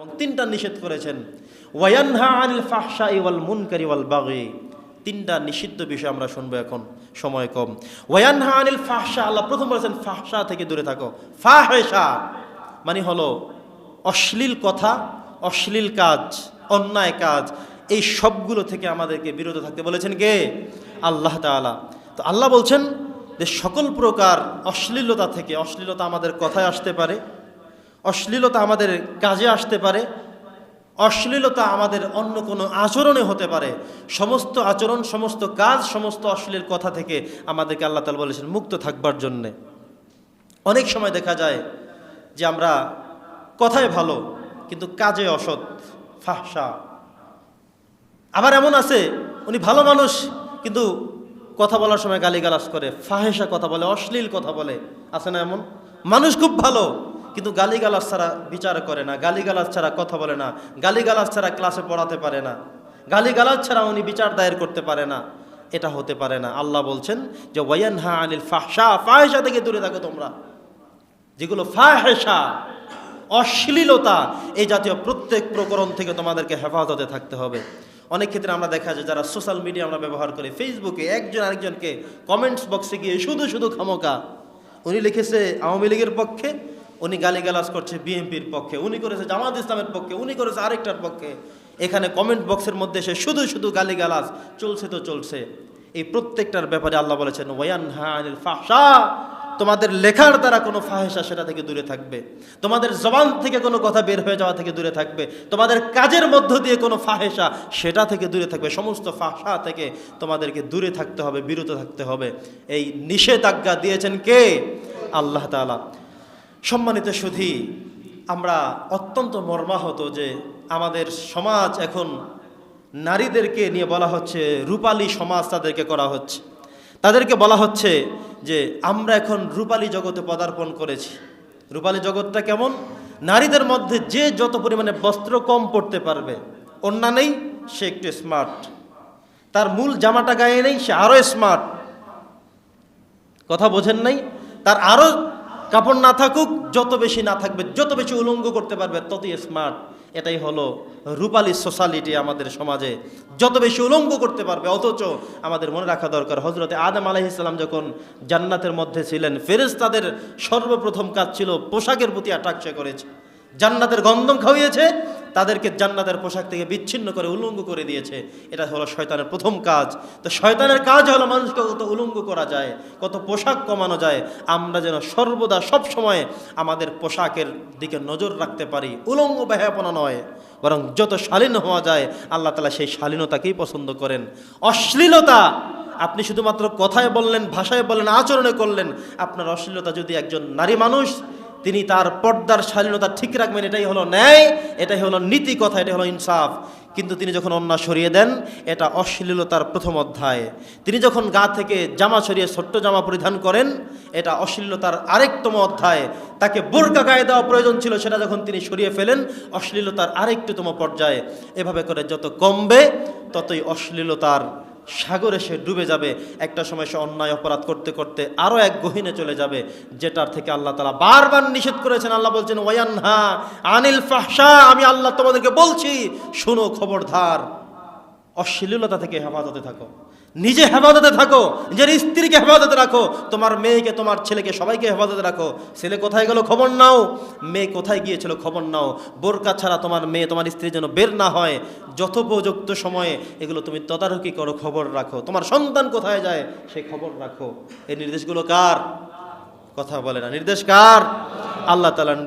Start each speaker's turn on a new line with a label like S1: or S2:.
S1: এবং তিনটা নিষেধ করেছেন। ওয়ানহা আনিল ফাহশা ওয়াল মুনকারি ওয়াল বাগি। তিনটা নিষিদ্ধ বিষয় আমরা শুনব এখন, সময় কম। ওয়ানহা আনিল ফাহশা, আল্লাহ প্রথম বলেছেন, ফাহশা থেকে দূরে থাকো। ফাহেশা মানে হলো অশ্লীল কথা, অশ্লীল কাজ, অন্যায় কাজ, এই সবগুলো থেকে আমাদেরকে বিরত থাকতে বলেছেন কে? আল্লাহ তাআলা। তো আল্লাহ বলছেন যে সকল প্রকার অশ্লীলতা থেকে, অশ্লীলতা আমাদের কথায় আসতে পারে অশ্লীলতা আমাদের কাজে আসতে পারে, অশ্লীলতা আমাদের অন্য কোনো আচরণে হতে পারে। সমস্ত আচরণ, সমস্ত কাজ, সমস্ত অশ্লীল কথা থেকে আমাদেরকে আল্লাহ তালা বলেছেন মুক্ত থাকবার জন্যে। অনেক সময় দেখা যায় যে আমরা কথায় ভালো, কিন্তু কাজে অসৎ, ফাহসা। আবার এমন আছে, উনি ভালো মানুষ, কিন্তু কথা বলার সময় গালিগালাজ করে, ফাহেসা কথা বলে, অশ্লীল কথা বলে। আছে না এমন? মানুষ খুব ভালো কিন্তু গালিগালাজ ছাড়া বিচার করে না, গালিগালাজ ছাড়া কথা বলে না, গালিগালাজ ছাড়া ক্লাসে পড়াতে পারে না, গালিগালাজ ছাড়া উনি বিচার দায়ের করতে পারে না, এটা হতে পারে না। আল্লাহ বলছেন যে ওয়াইয়ান হা আনিল ফাহসা ফাহেসা থেকে দূরে থাকো তোমরা। যেগুলো ফাহেসা অশ্লীলতা, এই জাতীয় প্রত্যেক প্রকরণ থেকে তোমাদেরকে হেফাজতে থাকতে হবে। অনেক ক্ষেত্রে আমরা দেখা যায় যারা সোশ্যাল মিডিয়া আমরা ব্যবহার করি, ফেসবুকে একজন আরেকজনকে কমেন্টস বক্সে গিয়ে শুধু শুধু খামোকা উনি লিখেছে, আওয়ামী লীগের পক্ষে উনি গালিগালাজ করছে বিএনপির পক্ষে, উনি করেছে জামাত ইসলামের পক্ষে, উনি করেছে আরেকটার পক্ষে। এখানে কমেন্ট বক্সের মধ্যে সে শুধু শুধু গালিগালাজ, চলছে তো চলছে। এই প্রত্যেকটার ব্যাপারে আল্লাহ বলেছেন ওয়ান হানিল ফাহশা তোমাদের লেখার দ্বারা কোনো ফাহেসা সেটা থেকে দূরে থাকবে। তোমাদের জবান থেকে কোনো কথা বের হয়ে যাওয়া থেকে দূরে থাকবে। তোমাদের কাজের মধ্য দিয়ে কোনো ফাহেসা সেটা থেকে দূরে থাকবে। সমস্ত ফাহসা থেকে তোমাদেরকে দূরে থাকতে হবে, বিরত থাকতে হবে। এই নিষেধাজ্ঞা দিয়েছেন কে? আল্লাহ তাআলা। সম্মানিত সুধী, আমরা অত্যন্ত মর্মাহত যে আমাদের সমাজ এখন নারীদেরকে নিয়ে বলা হচ্ছে, রূপালী সমাজ তাদেরকে করা হচ্ছে। তাদেরকে বলা হচ্ছে যে আমরা এখন রূপালী জগতে পদার্পণ করেছি। রূপালী জগৎটা কেমন? নারীদের মধ্যে যে যত পরিমাণে বস্ত্র কম পড়তে পারবে অন্য নেই সে একটু স্মার্ট তার মূল জামাটা গায়ে নেই, সে আরও স্মার্ট কথা বোঝেন নাই? তার আরও কাপড় না থাকুক, যত বেশি না থাকবে, যত বেশি উলঙ্গ করতে পারবে, ততই স্মার্ট এটাই হলো রূপালী সোশ্যালিটি আমাদের সমাজে। যত বেশি উলঙ্গ করতে পারবে, অথচ আমাদের মনে রাখা দরকার হজরতে আদম আলাইহিসাল্লাম যখন জান্নাতের মধ্যে ছিলেন ফেরেজ তাদের সর্বপ্রথম কাজ ছিল পোশাকের প্রতি অ্যাট্রাকশন করেছে। জান্নাতের গন্ধম খাওয়িয়েছে তাদেরকে জান্নাতের পোশাক থেকে বিচ্ছিন্ন করে উলঙ্গ করে দিয়েছে। এটা হলো শয়তানের প্রথম কাজ। তো শয়তানের কাজ হলো মানুষকে কত উলঙ্গ করা যায়, কত পোশাক কমানো যায়। আমরা যেন সর্বদা সব সময় আমাদের পোশাকের দিকে নজর রাখতে পারি। উলঙ্গ ব্যাহাপনা নয়, বরং যত শালীন হওয়া যায়, আল্লাহ তালা সেই শালীনতাকেই পছন্দ করেন। অশ্লীলতা, আপনি শুধুমাত্র কথায় বললেন, ভাষায় বললেন, আচরণে করলেন, আপনার অশ্লীলতা যদি একজন নারী মানুষ তিনি তার পর্দার শালীনতা ঠিক রাখবেন, এটাই হলো ন্যায়, এটাই হলো নীতি কথা, এটাই হলো ইনসাফ। কিন্তু তিনি যখন অন্যা সরিয়ে দেন, এটা অশ্লীলতার প্রথম অধ্যায়। তিনি যখন গা থেকে জামা সরিয়ে ছোট্ট জামা পরিধান করেন, এটা অশ্লীলতার আরেকতম অধ্যায়। তাকে বোরকা গায়ে দেওয়া প্রয়োজন ছিল, সেটা যখন তিনি সরিয়ে ফেলেন, অশ্লীলতার আরেকটুতম পর্যায়ে। এভাবে করে যত কমবে, ততই অশ্লীলতার সাগরে সে ডুবে যাবে। একটা সময় সে অন্যায় অপরাধ করতে করতে আরও এক গহীনে চলে যাবে, যেটার থেকে আল্লাহ তালা বারবার নিষেধ করেছেন। আল্লাহ বলছেন ওয়ানহা আনিল ফাহসা আমি আল্লাহ তোমাদেরকে বলছি, শুনো খবরদার। অশ্লীলতা থেকে হেফাজতে থাকো। নিজে হেফাজতে থাকো, নিজের স্ত্রীকে হেফাজতে রাখো, তোমার মেয়েকে, তোমার ছেলেকে, সবাইকে হেফাজতে রাখো। ছেলে কোথায় গেল খবর নাও। মেয়ে কোথায় গিয়েছিল খবর নাও। বোরকা ছাড়া তোমার মেয়ে, তোমার স্ত্রী যেন বের না হয়। যথোপযুক্ত সময়ে এগুলো তুমি তদারকি করো, খবর রাখো। তোমার সন্তান কোথায় যায় সেই খবর রাখো। এই নির্দেশগুলো কার? কথা বলে না। নির্দেশ কার? আল্লাহ তালার